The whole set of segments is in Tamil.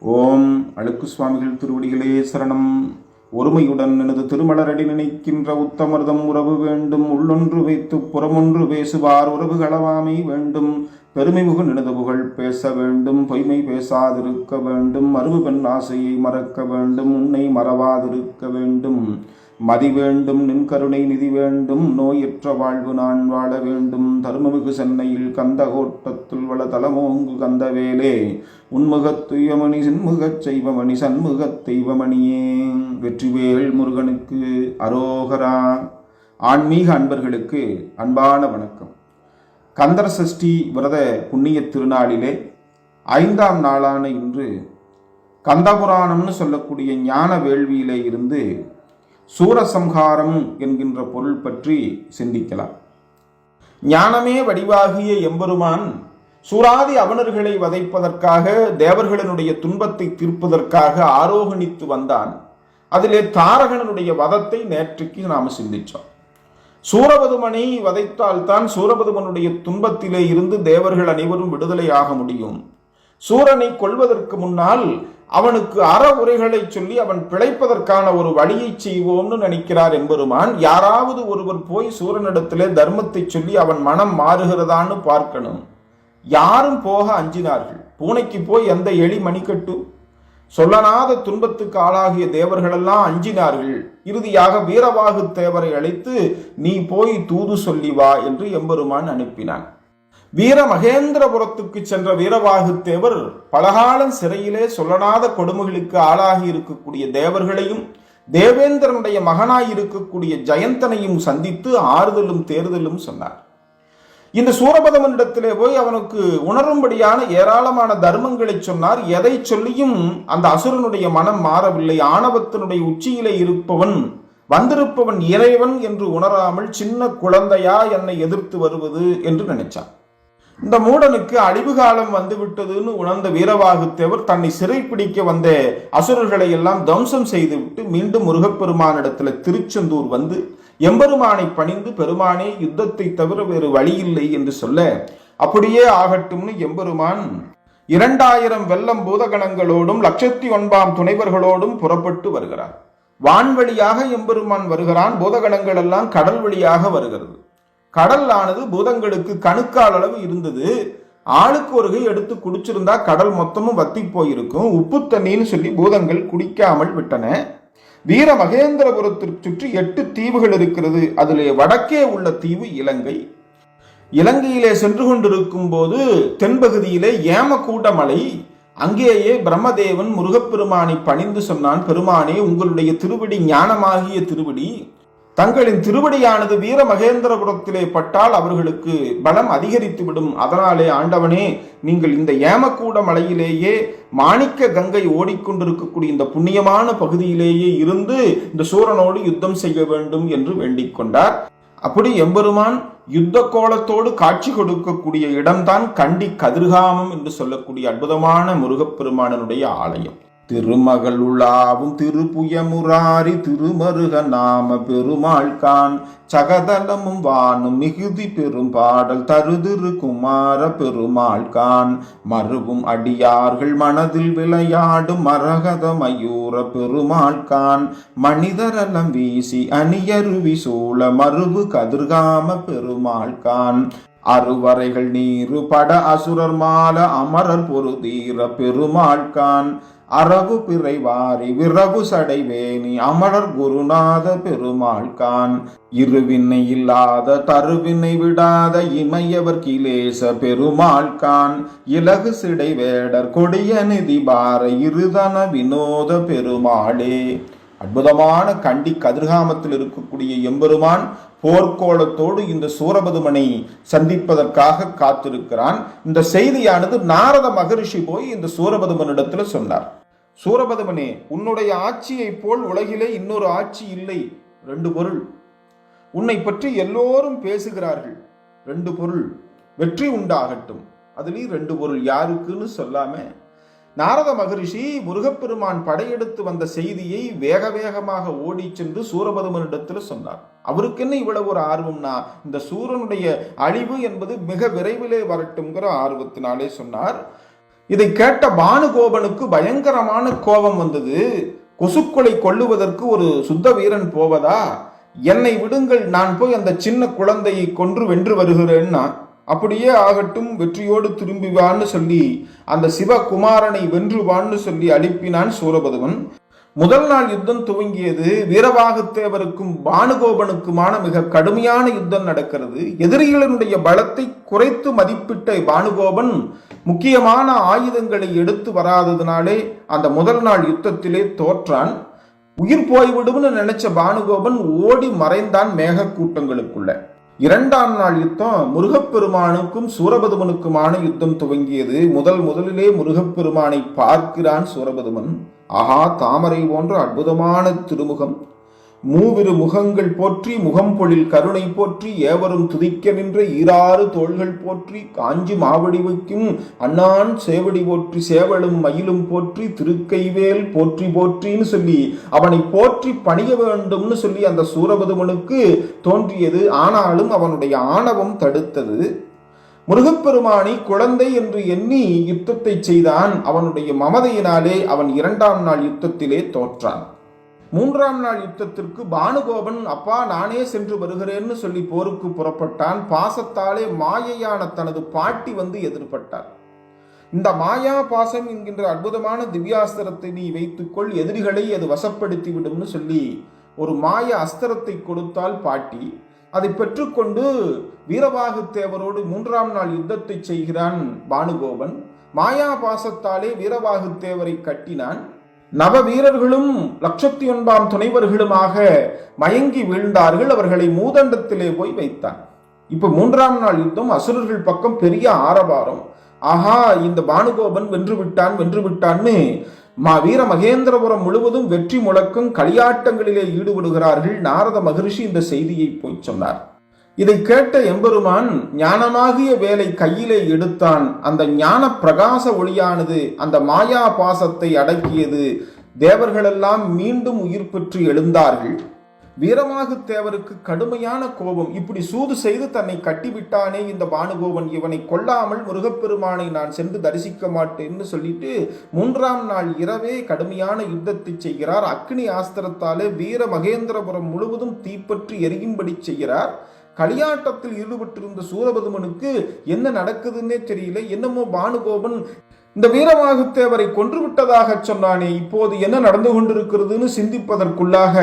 ஓம் அழுக்கு சுவாமிகள் திருவடிகளே சரணம். ஒருமையுடன் எனது திருமலரடி நினைக்கின்ற உத்தமர்தம் உறவு வேண்டும். உள்ளொன்று வைத்து புறமொன்று பேசுவார் உறவு களவாமை வேண்டும். பெருமை புகு நினது புகழ் பேச வேண்டும். பொய்மை பேசாதிருக்க வேண்டும். மறுபு பெண் ஆசையை மறக்க வேண்டும். உன்னை மறவாதிருக்க வேண்டும். மதி வேண்டும் நின் கருணை நிதி வேண்டும் நோயற்ற வாழ்வு நான் வாழ வேண்டும். தருமமிகு சென்னையில் கந்த கோட்டத்துள் வள தலமோங்கு கந்தவேலே உன்முகத் துயமணி சின்முகச் செய்வமணி சண்முகத் தெய்வமணியே. வெற்றிவேல் முருகனுக்கு அரோகரா. ஆன்மீக அன்பர்களுக்கு அன்பான வணக்கம். கந்தர் சஷ்டி விரத புண்ணிய திருநாளிலே ஐந்தாம் நாளான இன்று கந்தபுராணம்னு சொல்லக்கூடிய ஞான வேள்வியிலே இருந்து சூரசம்ஹாரம் என்கின்ற பொருள் பற்றி சிந்திக்கலாம். ஞானமே வடிவாகிய எம்பெருமான் சூராதி அவனர்களை வதைப்பதற்காக தேவர்களினுடைய துன்பத்தை தீர்ப்பதற்காக ஆரோகணித்து வந்தான். அதிலே தாரகனுடைய வதத்தை நேற்றுக்கு நாம் சிந்திச்சோம். சூரபதுமனை வதைத்தால்தான் சூரபதுமனுடைய துன்பத்திலே இருந்து தேவர்கள் அனைவரும் விடுதலையாக முடியும். சூரனை கொள்வதற்கு முன்னால் அவனுக்கு அற உரைகளை சொல்லி அவன் பிழைப்பதற்கான ஒரு வழியை செய்வோம்னு நினைக்கிறார் எம்பெருமான் யாராவது ஒருவர் போய் சூரனிடத்திலே தர்மத்தை சொல்லி அவன் மனம் மாறுகிறதான்னு பார்க்கணும். யாரும் போக அஞ்சினார்கள். பூனைக்கு போய் எந்த எலி மணிக்கட்டு. சொல்லனாத துன்பத்துக்கு ஆளாகிய தேவர்களெல்லாம் அஞ்சினார்கள். இறுதியாக வீரவாகு தேவரை அழைத்து நீ போய் தூது சொல்லி வா என்று எம்பெருமான் அனுப்பினான். வீர மகேந்திரபுரத்துக்கு சென்ற வீரவாகுத்தேவர் பலகாலம் சிறையிலே சொல்லனாத கொடுமைகளுக்கு ஆளாகி இருக்கக்கூடிய தேவர்களையும் தேவேந்திரனுடைய மகனாய் இருக்கக்கூடிய ஜெயந்தனையும் சந்தித்து ஆறுதலும் தேர்தலும் சொன்னார். இந்த சூரபதமனிடத்திலே போய் அவனுக்கு உணரும்படியான ஏராளமான தர்மங்களை சொன்னார். எதை சொல்லியும் அந்த அசுரனுடைய மனம் மாறவில்லை. ஆணவத்தினுடைய உச்சியிலே இருப்பவன் வந்திருப்பவன் இறைவன் என்று உணராமல் சின்ன குழந்தையா என்னை எதிர்த்து வருவது என்று நினைச்சான். இந்த மூடனுக்கு அழிவு காலம் வந்துவிட்டதுன்னு உணர்ந்த வீரவாகுத்தேவர் தன்னை சிறைப்பிடிக்க வந்த அசுரர்களை எல்லாம் தம்சம் செய்துவிட்டு மீண்டும் முருகப்பெருமானிடத்துல திருச்செந்தூர் வந்து எம்பெருமானை பணிந்து பெருமானே யுத்தத்தை தவிர வேறு வழியில்லை என்று சொல்ல அப்படியே ஆகட்டும்னு எம்பெருமான் இரண்டாயிரம் வெள்ளம் பூதகணங்களோடும் லட்சத்தி ஒன்பாம் துணைவர்களோடும் புறப்பட்டு வருகிறார். வான்வழியாக எம்பெருமான் வருகிறான் பூதகணங்கள் எல்லாம் கடல் வழியாக வருகிறது. கடல் ஆனது பூதங்களுக்கு கணுக்கால் அளவு இருந்தது. ஆளுக்கு ஒரு கை எடுத்து குடிச்சிருந்தா கடல் மொத்தமும் வத்தி போயிருக்கும். உப்பு தண்ணின்னு சொல்லி பூதங்கள் குடிக்காமல் விட்டன. வீர மகேந்திரபுரத்திற்கு சுற்றி எட்டு தீவுகள் இருக்கிறது. அதிலே வடக்கே உள்ள தீவு இலங்கை. இலங்கையிலே சென்று கொண்டிருக்கும் போது தென்பகுதியிலே ஏமக்கூட்ட மலை அங்கேயே பிரம்மதேவன் முருகப்பெருமானை பணிந்து சொன்னான் பெருமானே உங்களுடைய திருவடி ஞானமாகிய திருவடி. தங்களின் திருவடியானது வீர மகேந்திரபுரத்திலே பட்டால் அவர்களுக்கு பலம் அதிகரித்துவிடும். அதனாலே ஆண்டவனே நீங்கள் இந்த ஏமக்கூட மலையிலேயே மாணிக்க கங்கை ஓடிக்கொண்டிருக்கக்கூடிய இந்த புண்ணியமான பகுதியிலேயே இருந்து இந்த சூரனோடு யுத்தம் செய்ய வேண்டும் என்று வேண்டிக் கொண்டார். அப்படி எம்பெருமான் யுத்த கோலத்தோடு காட்சி கொடுக்கக்கூடிய இடம்தான் கண்டி கதிர்காமம் என்று சொல்லக்கூடிய அற்புதமான முருகப்பெருமானனுடைய ஆலயம். திருமகள் உலாவும் திருப்புயமுராரி திருமருக நாம பெருமாள்கான் சகதலமும் வானும் மிகுதி பெரும் பாடல் தருதிரு குமார பெருமாள்கான் மருவும் அடியார்கள் மனதில் விளையாடும் மரகத மயூர பெருமாள்கான் மனிதரலம் வீசி அணியருவி சூழ மருவு கதிர்காம பெருமாள்கான் அறுவரைகள் நீரு பட அசுரர் மால அமரர் பொருதீர பெருமாள்கான் அரகு பிறைவாரி விறகு சடைவேணி அமரர் குருநாத பெருமாள் கான். இருவினை இல்லாத தருவினை விடாத இமையவர் கிலேச பெருமாள் கான். இலகு சிடை வேடர் கொடிய நிதி பார இருதன வினோத பெருமாளே. அற்புதமான கண்டி கதிர்காமத்தில் இருக்கக்கூடிய எம்பெருமான் போர்க்கோளத்தோடு இந்த சூரபதுமனை சந்திப்பதற்காக காத்திருக்கிறான். இந்த செய்தியானது நாரத மகரிஷி போய் இந்த சூரபதுமனிடத்தில் சொன்னார். சூரபதுமனே உன்னுடைய ஆட்சியை போல் உலகிலே இன்னொரு ஆட்சி இல்லை. ரெண்டு பொருள். உன்னை பற்றி எல்லோரும் பேசுகிறார்கள். ரெண்டு பொருள். வெற்றி உண்டாகட்டும். அதுலேயும் ரெண்டு பொருள். யாருக்குன்னு சொல்லாமல் நாரத மகரிஷி முருகப்பெருமான் படையெடுத்து வந்த செய்தியை வேக வேகமாக ஓடி சென்று சூரபதுமனிடத்தில் சொன்னார். அவருக்கு என்ன இவ்வளவு ஒரு ஆர்வம்னா இந்த சூரனுடைய அழிவு என்பது மிக விரைவிலே வரட்டும்ங்கிற ஆர்வத்தினாலே சொன்னார். இதை கேட்ட பானுகோபனுக்கு பயங்கரமான கோபம் வந்தது. கொசுக்களை கொள்ளுவதற்கு ஒரு சுத்த வீரன் போவதா? என்னை விடுங்கள் நான் போய் அந்த சின்ன குழந்தையை கொன்று வென்று வருகிறேன்னா அப்படியே ஆகட்டும் வெற்றியோடு திரும்பிவான்னு சொல்லி அந்த சிவகுமாரனை வென்றுவான்னு சொல்லி அனுப்பினான் சூரபதுவன் முதல் நாள் யுத்தம் துவங்கியது வீரவாகத்தேவருக்கும் பானுகோபனுக்குமான மிக கடுமையான யுத்தம் நடக்கிறது. எதிரிகளினுடைய பலத்தை குறைத்து மதிப்பிட்ட பானுகோபன் முக்கியமான ஆயுதங்களை எடுத்து வராததினாலே அந்த முதல் நாள் யுத்தத்திலே தோற்றான். உயிர் போய்விடும்னு நினைச்ச பானுகோபன் ஓடி மறைந்தான் மேக கூட்டங்களுக்குள்ள இரண்டாம் நாள் யுத்தம் முருகப்பெருமானுக்கும் சூரபதுமனுக்குமான யுத்தம் துவங்கியது. முதல் முதலிலே முருகப்பெருமானை பார்க்கிறான் சூரபதுமன். ஆஹா தாமரை போன்ற அற்புதமான திருமுகம். மூவிரு முகங்கள் போற்றி முகம் பொழில் கருணை போற்றி ஏவரும் துதிக்க நின்ற ஈராறு தோள்கள் போற்றி காஞ்சி மாவடி வைக்கும் அண்ணான் சேவடி போற்றி சேவலும் மயிலும் போற்றி திருக்கைவேல் போற்றி போற்றின்னு சொல்லி அவனை போற்றி பணிய வேண்டும்னு சொல்லி அந்த சூரபதுமனுக்கு தோன்றியது. ஆனாலும் அவனுடைய ஆணவம் தடுத்தது. முருகப்பெருமானி குழந்தை என்று எண்ணி யுத்தத்தை செய்தான். அவனுடைய மமதையினாலே அவன் இரண்டாம் நாள் யுத்தத்திலே தோற்றான். மூன்றாம் நாள் யுத்தத்திற்கு பானுகோபன் அப்பா நானே சென்று வருகிறேன்னு சொல்லி போருக்கு புறப்பட்டான். பாசத்தாலே மாயையான தனது பாட்டி வந்து எதிர்பட்டார். இந்த மாயா பாசம் என்கின்ற அற்புதமான திவ்யாஸ்திரத்தை நீ வைத்துக்கொள். எதிரிகளை அது வசப்படுத்தி விடும்னு சொல்லி ஒரு மாய அஸ்திரத்தை கொடுத்தால் பாட்டி. அதை பெற்றுக்கொண்டு வீரபாகு தேவரோடு மூன்றாம் நாள் யுத்தத்தை செய்கிறான் பானுகோபன். மாயா பாசத்தாலே வீரபாகு தேவரை கட்டினான். நவ வீரர்களும் லட்சத்தி ஒன்பாம் துணைவர்களுமாக மயங்கி வீழ்ந்தார்கள். அவர்களை மூதண்டத்திலே போய் வைத்தான். இப்ப மூன்றாம் நாள் யுத்தம் அசுரர்கள் பக்கம் பெரிய ஆரவாரம். ஆஹா இந்த பானுகோபன் வென்று விட்டான் வென்று விட்டான்னு மா வீர மகேந்திரபுரம் முழுவதும் வெற்றி முழக்கம் களியாட்டங்களிலே ஈடுபடுகிறார்கள். நாரத மகரிஷி இந்த செய்தியை போய் சொன்னார். இதை கேட்ட எம்பெருமான் ஞானமாகிய வேலை கையிலே எடுத்தான். அந்த ஞான பிரகாச ஒளியானது அந்த மாயா பாசத்தை அடக்கியது. தேவர்களெல்லாம் மீண்டும் உயிர் பெற்று எழுந்தார்கள். வீரமாக தேவருக்கு கடுமையான கோபம். இப்படி சூது செய்து தன்னை கட்டிவிட்டானே இந்த பானுகோபன். இவனை கொல்லாமல் முருகப்பெருமானை நான் சென்று தரிசிக்க மாட்டேன்னு சொல்லிட்டு மூன்றாம் நாள் இரவே கடுமையான யுத்தத்தை செய்கிறார். அக்னி ஆஸ்திரத்தாலே வீர மகேந்திரபுரம் முழுவதும் தீப்பற்றி எரியும்படி செய்கிறார். களியாட்டத்தில் ஈடுபட்டிருந்த சூரபதுமனுக்கு என்ன நடக்குதுன்னே தெரியல. என்னமோ பானுகோபன் இந்த வீரமாகுத்தேவரை கொன்று விட்டதாக சொன்னானே இப்போது என்ன நடந்து கொண்டிருக்கிறதுன்னு சிந்திப்பதற்குள்ளாக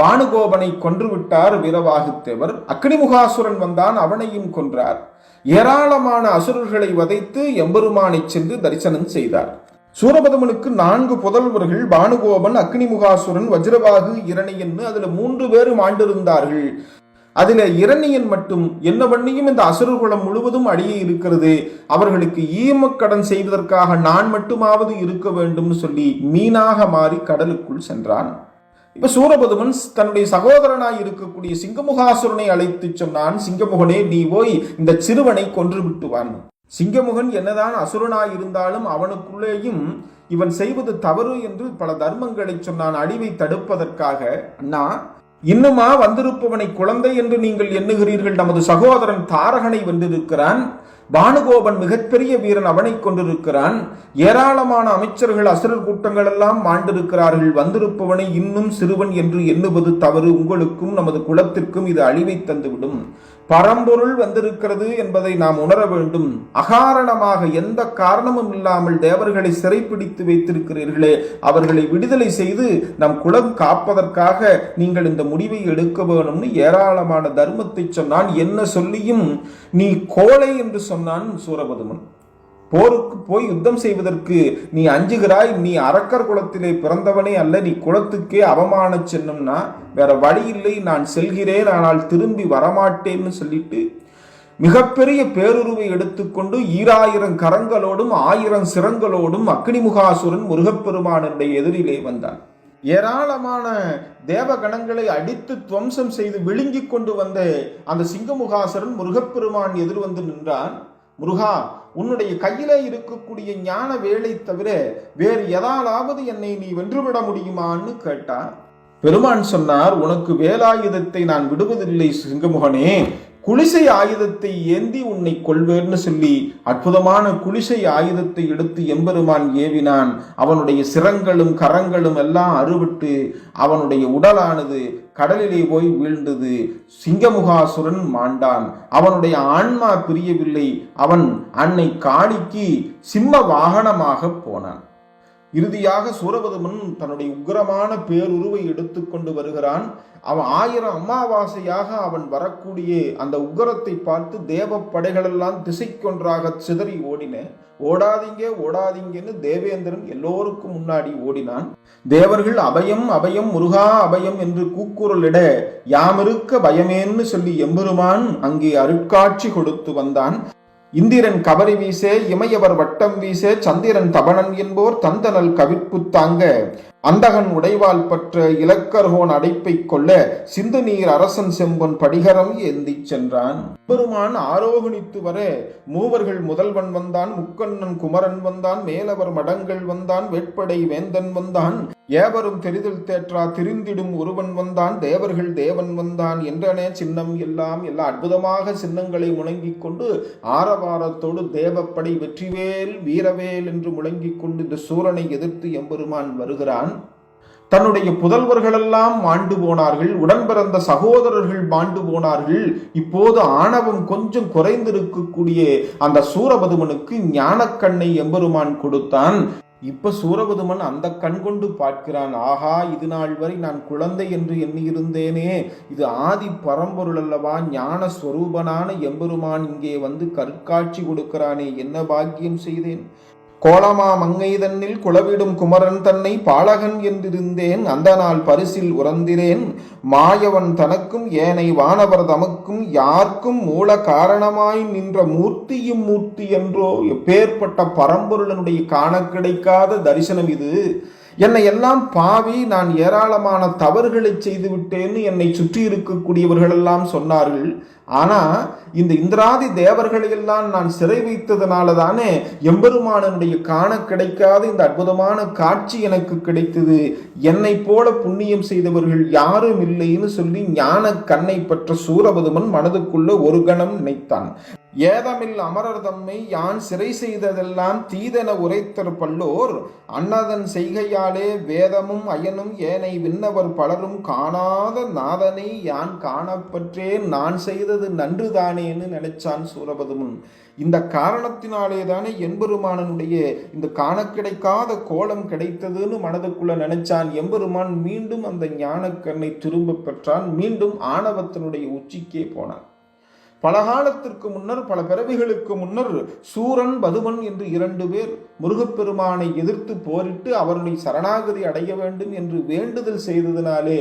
பானுகோபனை கொன்று விட்டார் வீரவாகுத்தேவர். அக்னிமுகாசுரன் வந்தான் அவனையும் கொன்றார். ஏராளமான அசுரர்களை வதைத்து எம்பெருமானை சென்று தரிசனம் செய்தார். சூரபதமனுக்கு நான்கு புதல்வர்கள் பானுகோபன் அக்னிமுகாசுரன் வஜ்ரபாகு இரணியன்னு அதுல மூன்று பேரும் ஆண்டிருந்தார்கள். அதில் இரணியன் மட்டும் என்ன பண்ணியும் இந்த அசுரர் குலம் முழுவதும் அடியே இருக்கிறது. அவர்களுக்கு ஈமக்கடன் செய்வதற்காக நான் மட்டுமாவது இருக்க வேண்டும்னு சொல்லி மீனாக மாறி கடலுக்குள் சென்றான். இப்போ சூரபதுமன் தன்னுடைய சகோதரனாய் இருக்கக்கூடிய சிங்கமுகாசுரனை அழைத்து சொன்னான் சிங்கமுகனே நீ போய் இந்த சிறுவனை கொன்று விட்டுவான். சிங்கமுகன் என்னதான் அசுரனாய் இருந்தாலும் அவனுக்குள்ளேயும் இவன் செய்வது தவறு என்று பல தர்மங்களை சொன்னான். அழிவை தடுப்பதற்காக அண்ணா இன்னுமா வந்திருப்பவனை குழந்தை என்று நீங்கள் எண்ணுகிறீர்கள். நமது சகோதரன் தாரகனை வென்றிருக்கிறான். பானுகோபன் மிகப்பெரிய வீரன் அவனை கொண்டிருக்கிறான் ஏராளமான அமைச்சர்கள் அசுரர் கூட்டங்கள் எல்லாம் மாண்டிருக்கிறார்கள் வந்திருப்பவனை இன்னும் சிறுவன் என்று எண்ணுவது தவறு. உங்களுக்கும் நமது குலத்திற்கும் இது அழிவை தந்துவிடும். பரம்பொருள் வந்திருக்கிறது என்பதை நாம் உணர வேண்டும். அகாரணமாக எந்த காரணமும் இல்லாமல் தேவர்களை சிறைப்பிடித்து வைத்திருக்கிறீர்களே அவர்களை விடுதலை செய்து நம் குலம் காப்பதற்காக நீங்கள் இந்த முடிவை எடுக்க வேணும்னு ஏராளமான தர்மத்தை சொன்னான். என்ன சொல்லியும் நீ கோழை என்று சொன்னான் சூரபதுமன். போருக்கு போய் யுத்தம் செய்வதற்கு நீ அஞ்சுகிறாய் நீ அரக்கர் குலத்திலே பிறந்தவனே அல்ல நீ குலத்துக்கே அவமான சின்னம்னா வேற வழி இல்லை நான் செல்கிறேன் ஆனால் திரும்பி வரமாட்டேன்னு சொல்லிட்டு மிகப்பெரிய பேருருவை எடுத்துக்கொண்டு ஈராயிரம் கரங்களோடும் ஆயிரம் சிரங்களோடும் அக்னிமுகாசுரன் முருகப்பெருமானுடைய எதிரிலே வந்தான். ஏராளமான தேவகணங்களை அடித்து துவம்சம் செய்து விழுங்கி கொண்டு வந்த அந்த சிங்கமுகாசுரன் முருகப்பெருமான் எதிர் வந்து நின்றான். முருகா உன்னுடைய கையிலே இருக்கக்கூடிய ஞான வேலை தவிர வேறு எதாலாவது என்னை நீ வென்றுவிட முடியுமான்னு கேட்டான். பெருமான் சொன்னார் உனக்கு வேலாயுதத்தை நான் விடுவதில்லை சிங்கமுகனே. குளிசை ஆயுதத்தை ஏந்தி உன்னை கொள்வேன்னு சொல்லி அற்புதமான குளிசை ஆயுதத்தை எடுத்து எம்பெருமான் ஏவினான். அவனுடைய சிரங்களும் கரங்களும் எல்லாம் அறுவிட்டு அவனுடைய உடலானது கடலிலே போய் வீழ்ந்தது. சிங்கமுகாசுரன் மாண்டான். அவனுடைய ஆன்மா பிரியவில்லை. அவன் அன்னை காளிக்கு சிம்ம வாகனமாக போனான். இறுதியாக சூரபதுமன் தன்னுடைய உக்கிரமான பேருருவை எடுத்துக்கொண்டு வருகிறான். அவன் ஆயிரம் அமாவாசையாக அவன் வரக்கூடிய அந்த உக்கரத்தை பார்த்து தேவ படைகளெல்லாம் திசைக்கொன்றாக சிதறி ஓடின. ஓடாதீங்க ஓடாதீங்கன்னு தேவேந்திரன் எல்லோருக்கும் முன்னாடி ஓடினான். தேவர்கள் அபயம் அபயம் முருகா அபயம் என்று கூக்குரலிட யாமிருக்க பயமேன்னு சொல்லி எம்பெருமான் அங்கே அருட்காட்சி கொடுத்து வந்தான். இந்திரன் கபரி வீசே இமையவர் வட்டம் வீசே சந்திரன் தபணன் என்போர் தந்தனல் கவிற்பு தாங்க. அந்தகன் உடைவால் பற்ற இலக்கர்கோன் அடைப்பை கொள்ள சிந்து நீர் அரசன் செம்பொன் படிகரம் ஏந்திச் சென்றான். பெருமான் ஆரோகணித்து வர மூவர்கள் முதல்வன் வந்தான் முக்கண்ணன் குமரன் வந்தான் மேலவர் மடங்கள் வந்தான் வேட்படை வேந்தன் வந்தான் ஏவரும் தெரிதல் தேற்றா திரிந்திடும் ஒருவன் வந்தான் தேவர்கள் தேவன் வந்தான் என்றனே சின்னம் எல்லாம் எல்லா அற்புதமாக சின்னங்களை முழங்கிக் கொண்டு ஆரவாரத்தோடு தேவப்படை வெற்றிவேல் வீரவேல் என்று முழங்கிக் கொண்டு இந்த சூரனை எதிர்த்து எம்பெருமான் வருகிறான். தன்னுடைய புதல்வர்களெல்லாம் மாண்டு போனார்கள் உடன் பிறந்த சகோதரர்கள் மாண்டு போனார்கள். இப்போது ஆணவம் கொஞ்சம் குறைந்திருக்கக்கூடிய அந்த சூரபதுமனுக்கு ஞானக்கண்ணை எம்பெருமான் கொடுத்தான். இப்ப சூரபதுமன் அந்த கண் கொண்டு பார்க்கிறான் ஆஹா இது நாள் வரை நான் குழந்தை என்று எண்ணியிருந்தேனே. இது ஆதி பரம்பொருள் அல்லவா? ஞான ஸ்வரூபனான எம்பெருமான் இங்கே வந்து கற்காட்சி கொடுக்கிறானே என்ன பாக்கியம் செய்தேன்? கோலமா மங்கை தன்னில் குளவிடும் குமரன் தன்னை பாலகன் என்றிருந்தேன் அந்த நாள் பரிசில் உறந்திரேன். மாயவன் தனக்கும் ஏனை வானவர் தமக்கும் யாருக்கும் மூல காரணமாய் நின்ற மூர்த்தியும் மூர்த்தி என்றோ எப்பேற்பட்ட பரம்பொருளனுடைய காண கிடைக்காத தரிசனம் இது. என்னை எல்லாம் பாவி நான் ஏராளமான தவறுகளை செய்து விட்டேன்னு என்னை சுற்றி இருக்கக்கூடியவர்களெல்லாம் சொன்னார்கள். ஆனால் இந்த இந்திராதி தேவர்களையெல்லாம் நான் சிறை வைத்ததுனால தானே எம்பெருமானனுடைய காண கிடைக்காத இந்த அற்புதமான காட்சி எனக்கு கிடைத்தது. என்னை போல புண்ணியம் செய்தவர்கள் யாரும் இல்லைன்னு சொல்லி ஞான கண்ணை பெற்ற சூரபதுமன் மனதுக்குள்ள ஒரு கணம் நினைத்தான். ஏதமில் அமரர் தம்மை யான் சிறை செய்ததெல்லாம் தீதென உரைத்தர் பல்லோர் அன்னதன் செய்கையாலே வேதமும் அயனும் ஏனை விண்ணவர் பலரும் காணாத நாதனை யான் காணப்பற்றேன். நான் செய்த செய்தது நன்றுதானேன்னு நினைச்சான் சூரபதுமன். இந்த காரணத்தினாலே தானே எம்பெருமானனுடைய இந்த காண கிடைக்காத கோலம் கிடைத்ததுன்னு மனதுக்குள்ள நினைச்சான். எம்பெருமான் மீண்டும் அந்த ஞானக்கண்ணை திரும்ப பெற்றான். மீண்டும் ஆணவத்தினுடைய உச்சிக்கே போனான். பல காலத்திற்கு முன்னர் பல பிறவிகளுக்கு முன்னர் சூரன் பதுமன் என்று இரண்டு பேர் முருகப்பெருமானை எதிர்த்து போரிட்டு அவருடைய சரணாகதி அடைய வேண்டும் என்று வேண்டுதல் செய்ததினாலே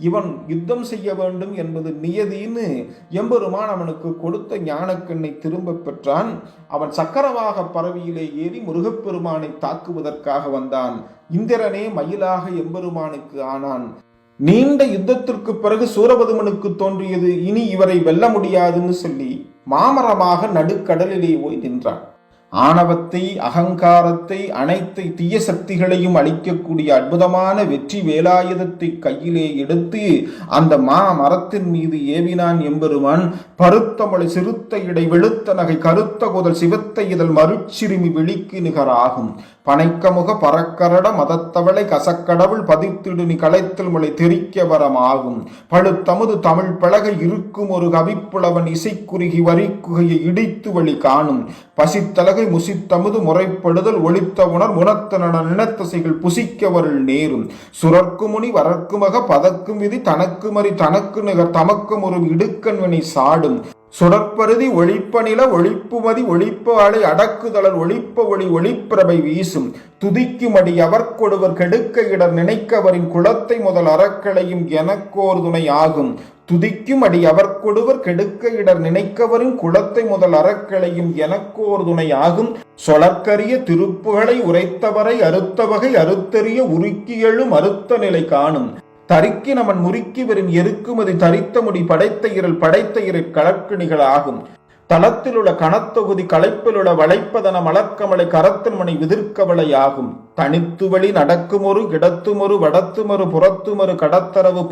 இவன் யுத்தம் செய்ய வேண்டும் என்பது நியதின்னு எம்பெருமான் அவனுக்கு கொடுத்த ஞானக்கண்ணை திரும்ப பெற்றான். அவன் சக்கரவாக பறவையிலே ஏறி முருகப்பெருமானை தாக்குவதற்காக வந்தான். இந்திரனே மயிலாக எம்பெருமானுக்கு ஆனான். நீண்ட யுத்தத்திற்கு பிறகு சூரபதுமனுக்கு தோன்றியது. இனி இவரை வெல்ல முடியாதுன்னு சொல்லி மாமரமாக நடுக்கடலிலே போய் நின்றான். ஆணவத்தை அகங்காரத்தை அனைத்து தீய சக்திகளையும் அழிக்கக்கூடிய அற்புதமான வெற்றி வேலாயுதத்தை கையிலே எடுத்து அந்த மா மரத்தின் மீது ஏவினான் எம்பெருமான். பருத்தமொழி சிறுத்த இடை வெளுத்த நகை கருத்த குதல் சிவத்த இதழ் மறுச்சிறுமி விழிக்கு நிகராகும். பனைக்கமுக பறக்கரட மதத்தவளை கசக்கடவுள் பதித்திடுனி களைத்தல் முளை தெரிக்க வரமாகும். பழுத்தமுது தமிழ் பழக இருக்கும் ஒரு கவிப்புலவன் இசைக்குறுகி வரிக்குகையை இடித்து வழி காணும். பசித்தலகை முசித்தமுது முறைப்படுதல் ஒளித்த உணர் முனத்தன நினத்தசைகள் புசிக்கவருள் நேரும். சுரர்க்கு முனி வரக்குமக பதக்கும் விதி தனக்கு மறி தனக்கு நிகர் தமக்கும் ஒரு இடுக்கண்வனை சாடும். சுடற்பருதி ஒழிப்பநில ஒழிப்புமதி ஒழிப்பு அலை அடக்குதலர் ஒழிப்ப ஒளி ஒளிப்பிரபை வீசும். துதிக்குமடி அவர்கொடுவர் கெடுக்க இடர் நினைக்கவரின் குளத்தை முதல் அறக்களையும் எனக்கோர் துணை ஆகும். துதிக்கும் அடி அவர்கொடுவர் கெடுக்க இடர் நினைக்கவரின் குளத்தை முதல் அறக்களையும் எனக்கோர் துணை ஆகும். சொலற்கரிய திருப்புகளை உரைத்தவரை அறுத்த வகை அறுத்தறிய உருக்கியெழும் அறுத்த நிலை காணும். தரிக்கி நமன் முறுக்கி வரும் எருக்குமதி தரித்த முடி படைத்த இரல் படைத்த இரு ஆகும். தளத்திலுள்ள கணத்தொகுதி களைப்பிலுள்ள வளைப்பதன மலர்க்கமலை கரத்தன்மனை விதிர்க்கவளை ஆகும். தனித்துவழி நடக்குமொரு கிடத்துமொரு வடத்துமொரு புறத்துமொரு கடத்தரவு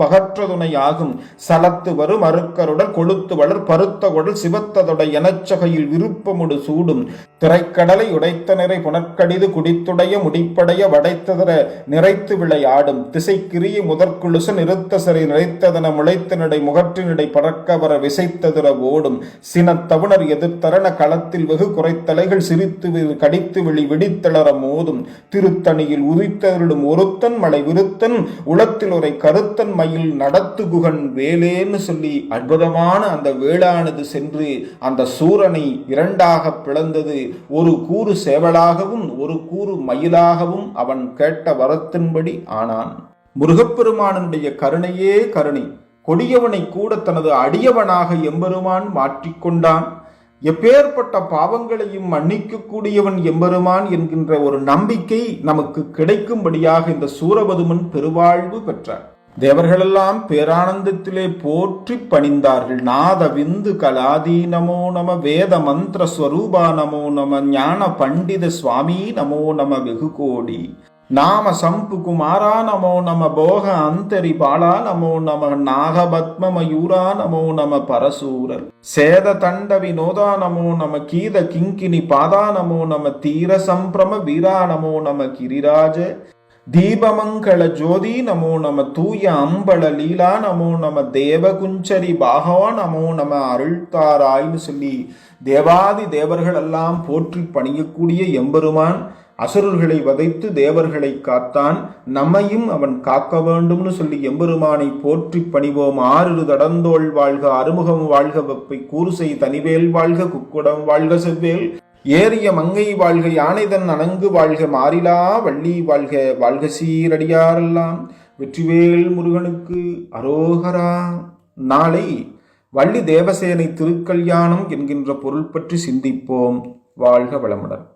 ஆகும் சலத்து வரும் மறுக்கருடல் கொழுத்து வளர் பருத்த உடல் சிவத்ததொடை எனச்சகையில் விருப்பமுடு சூடும். திரைக்கடலை உடைத்த நிறை புனற்கடிது குடித்துடைய முடிப்படைய வடைத்ததர நிறைத்து விளையாடும் திசைக்கிரிய முதற்குழுசு நிறுத்த சிறை நிறைத்ததன முளைத்த நடை முகற்றினடை பறக்க வர விசைத்ததிர ஓடும். சினத்தவுணர் எதிர்த்தரண களத்தில் வெகு குறைத்தலைகள் சிரித்து கடித்து விழி விடித்தளர மோதும். திரு திருத்தணியில் உதித்தருளும் ஒருத்தன் மலை விருத்தன் உளத்தில் ஒரு கருத்தன் மயில் நடத்து குகன் வேலேன்னு சொல்லி அற்புதமான அந்த வேளானது சென்று அந்த சூரனை இரண்டாக பிளந்தது. ஒரு கூறு சேவலாகவும் ஒரு கூறு மயிலாகவும் அவன் கேட்ட வரத்தின்படி ஆனான். முருகப்பெருமானனுடைய கருணையே கருணை. கொடியவனை கூட தனது அடியவனாக எம்பெருமான் மாற்றிக்கொண்டான் எப்பேற்பட்ட பாவங்களையும் மன்னிக்கக்கூடியவன் எம்பெருமான் என்கின்ற ஒரு நம்பிக்கை நமக்கு கிடைக்கும்படியாக இந்த சூரபதுமன் பெருவாழ்வு பெற்றார். தேவர்களெல்லாம் பேரானந்தத்திலே போற்றி பணிந்தார்கள். நாத விந்து கலாதி நமோ நம வேத மந்திர ஸ்வரூபா நமோ நம ஞான பண்டித சுவாமி நமோ நம வெகு நாம சம்பு குமாரா நமோ நம போக அந்தரி பாலா நமோ நம நாகபத்ம மயூரா நமோ நம பரசூரர். சேத தண்ட வினோதா நமோ நம கீத கிங்கினி பாதா நமோ நம தீர சம்பிரம வீரா நமோ நம கிரிராஜ. தீபமங்கள ஜோதி நமோ நம தூய அம்பள லீலா நமோ நம தேவகுஞ்சரி பாகவ நமோ நம அருள்தாராய்னு சொல்லி தேவாதி தேவர்கள் எல்லாம் போற்றி பணியக்கூடிய எம்பெருமான் அசுரர்களை வதைத்து தேவர்களை காத்தான். நம்மையும் அவன் காக்க வேண்டும்னு சொல்லி எம்பெருமானை போற்றி பணிவோம். ஆறு தடந்தோள் வாழ்க அறுமுகம் வாழ்க வெப்பை கூறுசை தனிவேல் வாழ்க குக்குடம் வாழ்க செவ்வேல். ஏறிய மங்கை வாழ்க யானைதன் அணங்கு வாழ்க மாறிலா வள்ளி வாழ்க வாழ்க சீரடியாரெல்லாம். வெற்றிவேல் முருகனுக்கு அரோகரா. நாளை வள்ளி தேவசேனை திருக்கல்யாணம் என்கின்ற பொருள் பற்றி சிந்திப்போம். வாழ்க வளமுடன்.